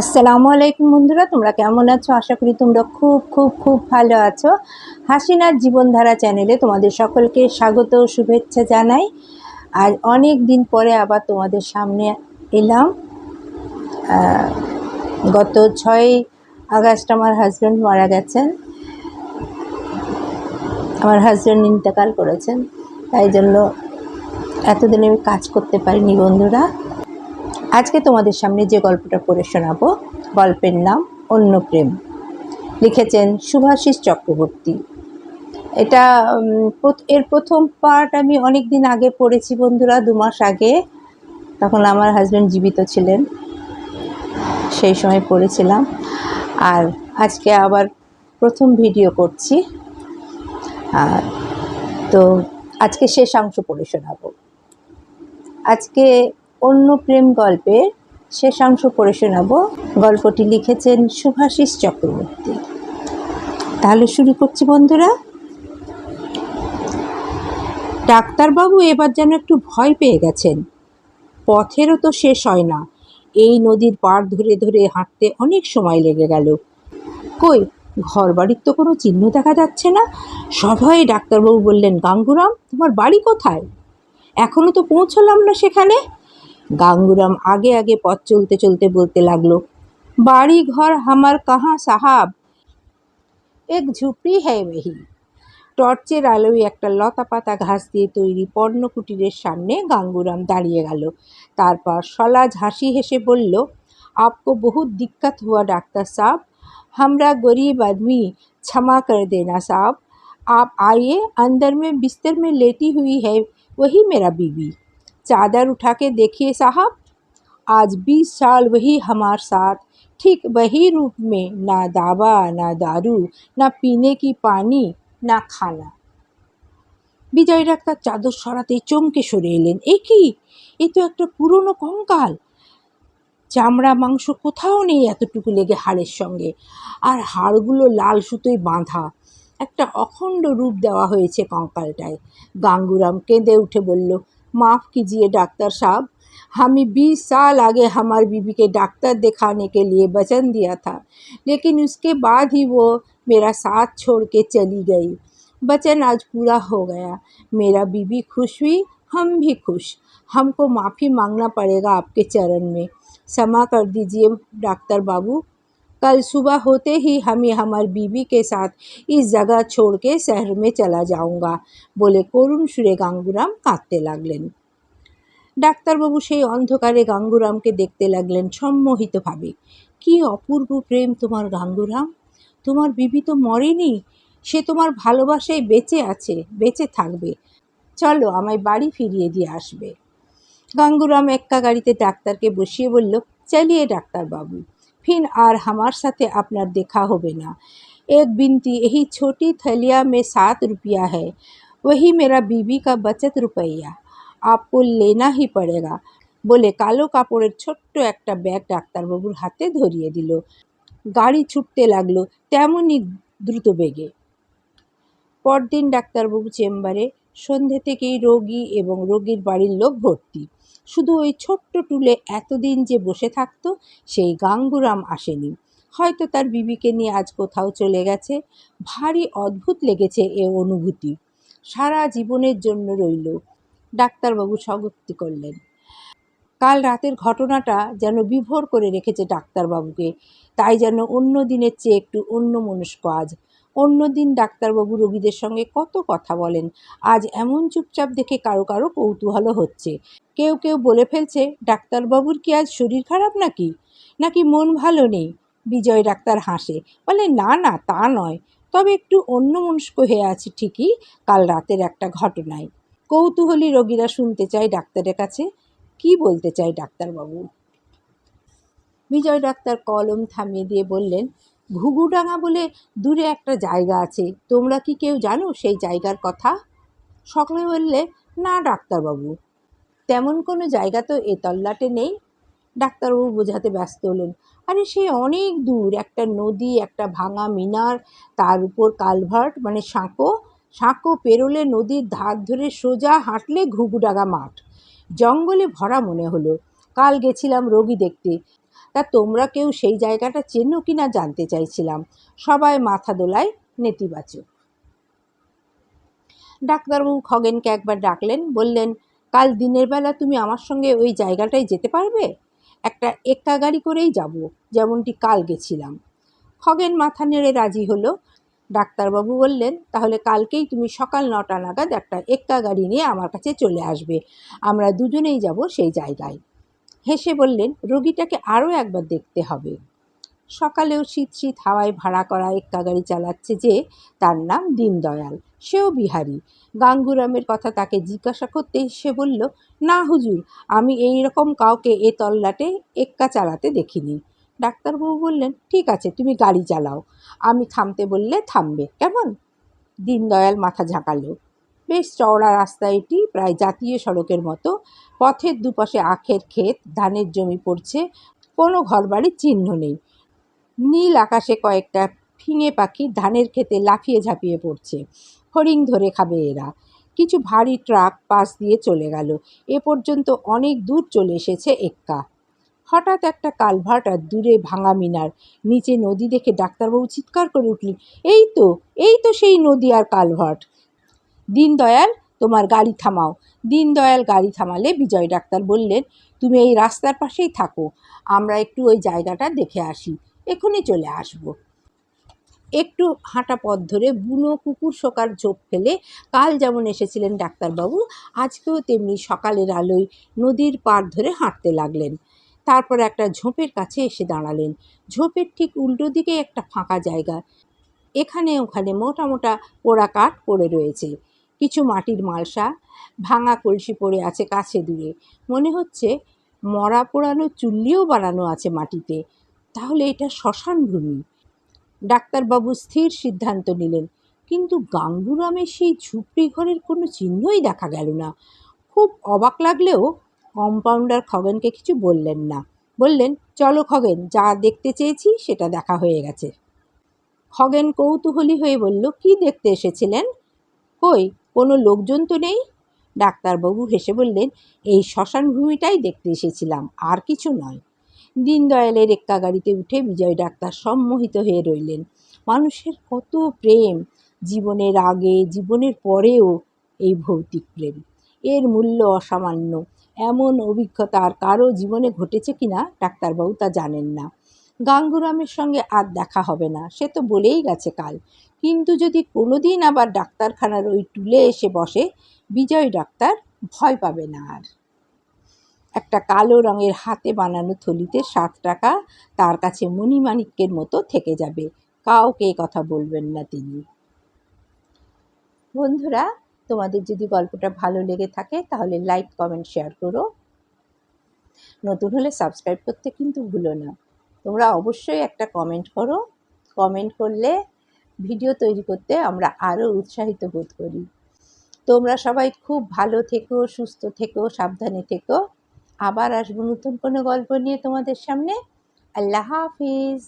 আসসালামু আলাইকুম বন্ধুরা, তোমরা কেমন আছো? আশা করি তোমরা খুব খুব খুব ভালো আছো। হাসিনার জীবনধারা চ্যানেলে তোমাদের সকলকে স্বাগত শুভেচ্ছা জানাই। আর অনেক দিন পরে আবার তোমাদের সামনে এলাম। গত ছয় আগস্ট আমার হাজব্যান্ড মারা গেছেন। আমার হাজব্যান্ড ইন্তেকাল করেছেন। তাই জন্য এতদিন আমি কাজ করতে পারিনি বন্ধুরা। আজকে তোমাদের সামনে যে গল্পটা পড়ে শোনাবো, গল্পের নাম অন্য প্রেম লিখেছেন সুভাষিস চক্রবর্তী। এটা এর প্রথম পার্ট আমি অনেক দিন আগে পড়েছি বন্ধুরা, দু মাস আগে। তখন আমার হাজব্যান্ড জীবিত ছিলেন, সেই সময় পড়েছিলাম। আর আজকে আবার প্রথম ভিডিও করছি। আর তো আজকে শেষাংশ পড়ে শোনাবো। আজকে অন্য প্রেম গল্পের শেষাংশ পড়ে শোনাবো। গল্পটি লিখেছেন সুভাষিস চক্রবর্তী। তাহলে শুরু করছি বন্ধুরা। ডাক্তারবাবু এবার যেন একটু ভয় পেয়ে গেছেন। পথেরও তো শেষ হয় না। এই নদীর পাড় ধরে ধরে হাঁটতে অনেক সময় লেগে গেল। কই ঘর বাড়ির তো কোনো চিহ্ন দেখা যাচ্ছে না। সভয়ে ডাক্তারবাবু বললেন, গাঙ্গুরাম, তোমার বাড়ি কোথায়? এখনও তো পৌঁছলাম না সেখানে। গাঙ্গুরাম আগে আগে পথ চলতে চলতে বলতে লাগলো বাড়ি ঘর হামার কাহা সাহাব এক ঝুপড়ি হ্যায় वही টর্চের আলোয় একটা লতা পাতা ঘাস দিয়ে তৈরি পর্ণকুটিরের সামনে গাঙ্গুরাম দাঁড়িয়ে গেল তারপর সলাজ হাসি হেসে বলল आपको बहुत दिक्कत हुआ डॉक्टर साहब हमरा गरीब आदमी क्षमा कर देना साहब आप आइए अंदर में बिस्तर में लेटी हुई है वही मेरा बीवी चादर उठा के देखिए साहब आज बीस साल वही हमारे साथ ठीक वही रूप में ना दावा ना दारू ना पीने की पानी না খানা বিজয় ডাক্তার চাদর সরাতে চমকে সরে এলেন এ কি এ তো একটা পুরনো কঙ্কাল চামড়া মাংস কোথাও নেই এতটুকু লেগে হাড়ের সঙ্গে আর হাড়গুলো লাল সুতোয় বাঁধা একটা অখণ্ড রূপ দেওয়া হয়েছে কঙ্কালটায় গাঙ্গুরাম কেঁদে উঠে বলল माफ़ कीजिए डॉक्टर साहब। हमें बीस साल आगे हमारी बीबी के डॉक्टर दिखाने के लिए वचन दिया था, लेकिन उसके बाद ही वो मेरा साथ छोड़ के चली गई। वचन आज पूरा हो गया। मेरा बीबी खुश हुई, हम भी खुश। हमको माफ़ी मांगना पड़ेगा आपके चरण में। क्षमा कर दीजिए डॉक्टर बाबू। कल सुबह होते ही हमें हमारी बीवी के साथ इस जगह छोड़ के शहर में चला जाऊंगा বলে করুণ সুরে গাঙ্গুরাম কাঁদতে লাগলেন ডাক্তারবাবু সেই অন্ধকারে গাঙ্গুরামকে দেখতে লাগলেন সম্মোহিতভাবে কি অপূর্ব প্রেম তোমার গাঙ্গুরাম তোমার বিবি তো মরেনি সে তোমার ভালোবাসায় বেঁচে আছে বেঁচে থাকবে চলো আমায় বাড়ি ফিরিয়ে দিয়ে আসবে গাঙ্গুরাম এক্কা গাড়িতে ডাক্তারকে বসিয়ে বলল চালিয়ে ডাক্তারবাবু फिर আর हमार साथे আপনার দেখা হবে না एक बिनती यही छोटी थैलिया में सात रुपया है वही मेरा बीवी का बचत रुपया आपको लेना ही पड़ेगा বলে কালো কাপড়ের ছোট্ট একটা ব্যাগ ডাক্তারবাবুর হাতে ধরিয়ে দিল গাড়ি ছুটতে লাগলো তেমনই দ্রুত বেগে পরদিন ডাক্তারবাবু চেম্বারে সন্ধে থেকেই রোগী এবং রোগীর বাড়ির লোক ভর্তি শুধু ওই ছোট্ট টুলে এতদিন যে বসে থাকতো, সেই গাঙ্গুরাম আসেনি। হয়তো তার বিবিকে নিয়ে আজ কোথাও চলে গেছে। ভারী অদ্ভুত লেগেছে এ অনুভূতি। সারা জীবনের জন্য রইল। ডাক্তারবাবু স্বগতি করলেন। কাল রাতের ঘটনাটা যেন বিভোর করে রেখেছে ডাক্তারবাবুকে। তাই যেন অন্য দিনের চেয়ে একটু অন্য মনস্ক আজ। অন্য দিন ডাক্তারবাবু রোগীদের সঙ্গে কত কথা বলেন। আজ এমন চুপচাপ দেখে কারও কারও কৌতূহল হচ্ছে। কেউ কেউ বলে ফেলছে, ডাক্তারবাবুর কি আজ শরীর খারাপ নাকি? নাকি মন ভালো নেই? বিজয় ডাক্তার হাসে, বলে, না না, তা নয়। তবে একটু অন্য মনস্ক হয়ে আছি ঠিকই, কাল রাতের একটা ঘটনায়। কৌতূহলী রোগীরা শুনতে চায় ডাক্তারের কাছে। কি বলতে চায় ডাক্তারবাবু? বিজয় ডাক্তার কলম থামিয়ে দিয়ে বললেন ঘুঘুডাঙ্গা বলে দূরে একটা জায়গা আছে। তোমরা কি কেউ জানো সেই জায়গার কথা? সকলে বললে, না, ডাক্তারবাবু। তেমন কোনো জায়গা তো এ তল্লাটে নেই? ডাক্তারবাবু বোঝাতে ব্যস্ত হলেন। আরে, সে অনেক দূর, একটা নদী, একটা ভাঙা মিনার, তার উপর কালভার্ট মানে সাঁকো। সাঁকো পেরোলে নদীর ধার ধরে সোজা হাঁটলে ঘুঘুডাঙ্গা মাঠ। জঙ্গলে ভরা মনে হলো। কাল গেছিলাম রোগী দেখতে। তা তোমরা কেউ সেই জায়গাটা চেনো কি না জানতে চাইছিলাম। সবাই মাথা দোলায় নেতিবাচক। ডাক্তারবাবু খগেনকে একবার ডাকলেন, বললেন, কাল দিনের বেলা তুমি আমার সঙ্গে ওই জায়গাটায় যেতে পারবে? একটা এক্কা গাড়ি করেই যাব, যেমনটি কাল গেছিলাম। খগেন মাথা নেড়ে রাজি হলো। ডাক্তারবাবু বললেন, তাহলে কালকেই তুমি সকাল নটা নাগাদ একটা এক্কা গাড়ি নিয়ে আমার কাছে চলে আসবে। আমরা দুজনেই যাব সেই জায়গায়। হেসে বললেন, রোগীটাকে আরও একবার দেখতে হবে। সকালেও শীত শীত হাওয়ায় ভাড়া করা এক্কা গাড়ি চালাচ্ছে যে, তার নাম দীনদয়াল। সেও বিহারি। গাঙ্গুরামের কথা তাকে জিজ্ঞাসা করতে সে বলল, না হুজুর, আমি এই রকম কাউকে এ তল্লাটে এক্কা চালাতে দেখিনি। ডাক্তারবাবু বললেন, ঠিক আছে, তুমি গাড়ি চালাও। আমি থামতে বললে থামবে। কেমন? দীনদয়াল মাথা ঝাঁকালো। বেশ চওড়া রাস্তা এটি প্রায় জাতীয় সড়কের মতো। পথের দুপাশে আখের ক্ষেত, ধানের জমি পড়ছে, কোনো ঘরবাড়ির চিহ্ন নেই। নীল আকাশে কয়েকটা ফিঙে পাখি ধানের ক্ষেতে লাফিয়ে ঝাঁপিয়ে পড়ছে। হরিং ধরে খাবে এরা। কিছু ভারী ট্রাক পাশ দিয়ে চলে গেল। এ পর্যন্ত অনেক দূর চলে এসেছে এক্কা। হঠাৎ একটা কালভার্ট আর দূরে ভাঙা মিনার। নিচে নদী দেখে ডাক্তারবাবু চিৎকার করে উঠলেন, এই তো এই তো সেই নদী আর কালভার্ট। দীনদয়াল তোমার গাড়ি থামাও। দীনদয়াল গাড়ি থামালে বিজয় ডাক্তার বললেন, তুমি এই রাস্তার পাশেই থাকো, আমরা একটু ওই জায়গাটা দেখে আসি। এখনই চলে আসব। একটু হাঁটা পথ ধরে বুনো কুকুর শোকার ঝোপ ফেলে কাল যেমন এসেছিলেন ডাক্তারবাবু, আজকেও তেমনি সকালের আলোয় নদীর পার ধরে হাঁটতে লাগলেন। তারপর একটা ঝোপের কাছে এসে দাঁড়ালেন। ঝোপের ঠিক উল্টো দিকে একটা ফাঁকা জায়গা। এখানে ওখানে মোটা মোটা পোড়া কাঠ পড়ে রয়েছে। কিছু মাটির মালসা, ভাঙা কলসি পড়ে আছে কাছে দূরে। মনে হচ্ছে মরা পোড়ানো চুল্লিও বানানো আছে মাটিতে। তাহলে এটা শ্মশান ভূমি। ডাক্তারবাবু স্থির সিদ্ধান্ত নিলেন, কিন্তু গাঙ্গুরামের সেই ঝুপড়ি ঘরের কোনো চিহ্নই দেখা গেল না। খুব অবাক লাগলেও কম্পাউন্ডার খগেনকে কিছু বললেন না। বললেন, চলো খগেন, যা দেখতে চেয়েছি সেটা দেখা হয়ে গেছে। খগেন কৌতূহলী হয়ে বলল, কি দেখতে এসেছিলেন? কই কোনো লোকজন তো নেই। ডাক্তারবাবু হেসে বললেন, এই শ্মশান ভূমিটাই দেখতে এসেছিলাম, আর কিছু নয়। দীনদয়ালের এক্কা গাড়িতে উঠে বিজয় ডাক্তার সম্মোহিত হয়ে রইলেন। মানুষের কত প্রেম, জীবনের আগে, জীবনের পরেও এই ভৌতিক প্রেম। এর মূল্য অসামান্য। এমন অভিজ্ঞতা আর কারও জীবনে ঘটেছে কিনা, ডাক্তারবাবু তা জানেন না। গাঙ্গুরামের সঙ্গে আর দেখা হবে না। সে তো বলেই গেছে কাল। কিন্তু যদি কোনোদিন আবার ডাক্তারখানার ওই টুলে এসে বসে, বিজয় ডাক্তার ভয় পাবে না আর। একটা কালো রঙের হাতে বানানো থলিতে সাত টাকা তার কাছে মণিমাণিক্যের মতো থেকে যাবে। কাউকে কথা বলবেন না তিনি। বন্ধুরা, তোমাদের যদি গল্পটা ভালো লেগে থাকে, তাহলে লাইক, কমেন্ট, শেয়ার করো। নতুন হলে সাবস্ক্রাইব করতে কিন্তু ভুলো না। তোমরা অবশ্যই একটা কমেন্ট করো। কমেন্ট করলে ভিডিও তৈরি করতে আমরা আরও উৎসাহিত বোধ করি। তোমরা সবাই খুব ভালো থেকো, সুস্থ থেকো, সাবধানে থেকো। আবার আসব নতুন কোনো গল্প নিয়ে তোমাদের সামনে। আল্লাহ হাফিজ।